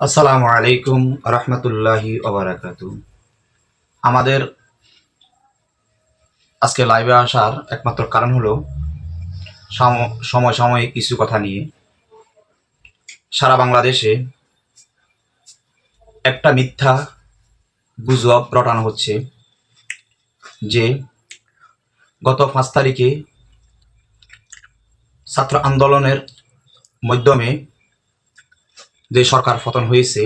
আসসালামু আলাইকুম রহমতুল্লাহি আমাদের আজকে লাইভে আসার একমাত্র কারণ হলো সাম- সময় সাময়িক কিছু কথা নিয়ে। সারা বাংলাদেশে একটা মিথ্যা গুজব রটানো হচ্ছে যে গত পাঁচ তারিখে ছাত্র আন্দোলনের মাধ্যমে যে সরকার পতন হয়েছে,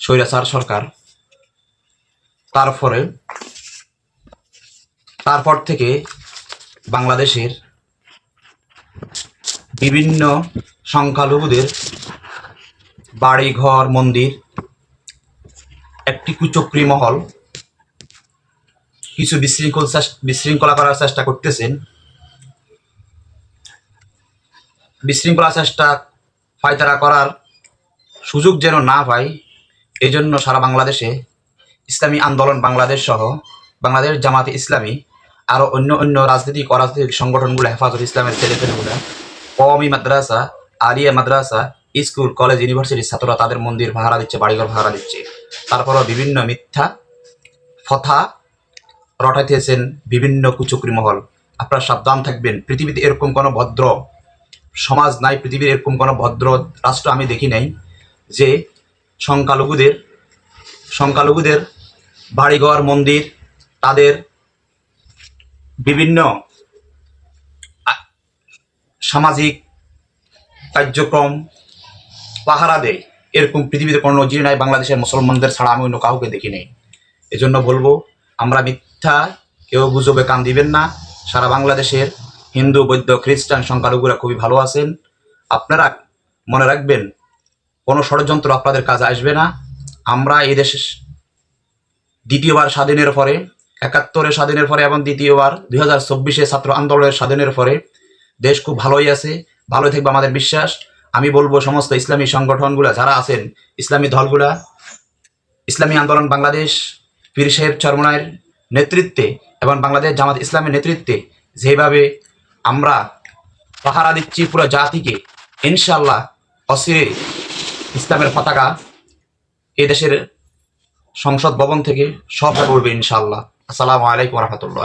স্বৈরাচার সরকার, তারপরে, তারপর থেকে বাংলাদেশের বিভিন্ন সংখ্যালঘুদের বাড়ি ঘর, মন্দির, একটি কুচক্রি মহল, কিছু বিশৃঙ্খল বিশৃঙ্খলা করার চেষ্টা করতেছেন। বিশৃঙ্খলা চেষ্টা ফায়তারা করার সুযোগ যেন না পায় এই জন্য সারা বাংলাদেশে ইসলামী আন্দোলন বাংলাদেশ সহ বাংলাদেশ জামাতে ইসলামী আরও অন্য অন্য রাজনৈতিক, অরাজনৈতিক সংগঠনগুলো হেফাজত ইসলামের ছেলেপেলেগুলো, কওমি মাদ্রাসা, আলিয়া মাদ্রাসা, স্কুল, কলেজ ইউনিভার্সিটির ছাত্ররা তাদের মন্দির ভাড়া দিচ্ছে, বাড়িঘর ভাড়া দিচ্ছে। তারপরও বিভিন্ন মিথ্যা ফথা রটাইতেছেন বিভিন্ন কুচক্রি মহল। আপনারা সাবধান থাকবেন, পৃথিবীতে এরকম কোনো ভদ্র সমাজ নাই, পৃথিবীর এরকম কোনো ভদ্র রাষ্ট্র আমি দেখি নাই। যে সংখ্যালঘুদের সংখ্যালঘুদের বাড়িঘর, মন্দির, তাদের বিভিন্ন সামাজিক কার্যক্রম পাহারা দেয়। এরকম পৃথিবীতে কোনো নজির নাই, বাংলাদেশের মুসলমানদের ছাড়া আমি অন্য কাউকে দেখি নাই। এজন্য বলব, আমরা মিথ্যা, কেউ গুজবে কান দিবেন না। সারা বাংলাদেশের হিন্দু, বৌদ্ধ, খ্রিস্টান সংখ্যালঘুরা খুবই ভালো আছেন। আপনারা মনে রাখবেন কোনো ষড়যন্ত্র আপনাদের কাজ আসবে না। আমরা এই দেশে দ্বিতীয়বার স্বাধীনের পরে, একাত্তরের স্বাধীনের পরে এবং দ্বিতীয়বার, দুই হাজার চব্বিশে ছাত্র আন্দোলনের স্বাধীনের পরে দেশ খুব ভালোই আছে, ভালোই থাকবে আমাদের বিশ্বাস। আমি বলব সমস্ত ইসলামী সংগঠনগুলা, যারা আছেন, ইসলামী দলগুলা, ইসলামী আন্দোলন বাংলাদেশ, পীর সাহেব চরমনায়ের নেতৃত্বে এবং বাংলাদেশ জামাত ইসলামের নেতৃত্বে যেভাবে আমরা পাহারা দিচ্ছি পুরো জাতিকে ইনশাল্লাহ অসিরে ইসলামের পতাকা এ দেশের সংসদ ভবন থেকে সব করবে ইনশাল্লাহ আসসালামু আলাইকুম রহমতুল্লাহ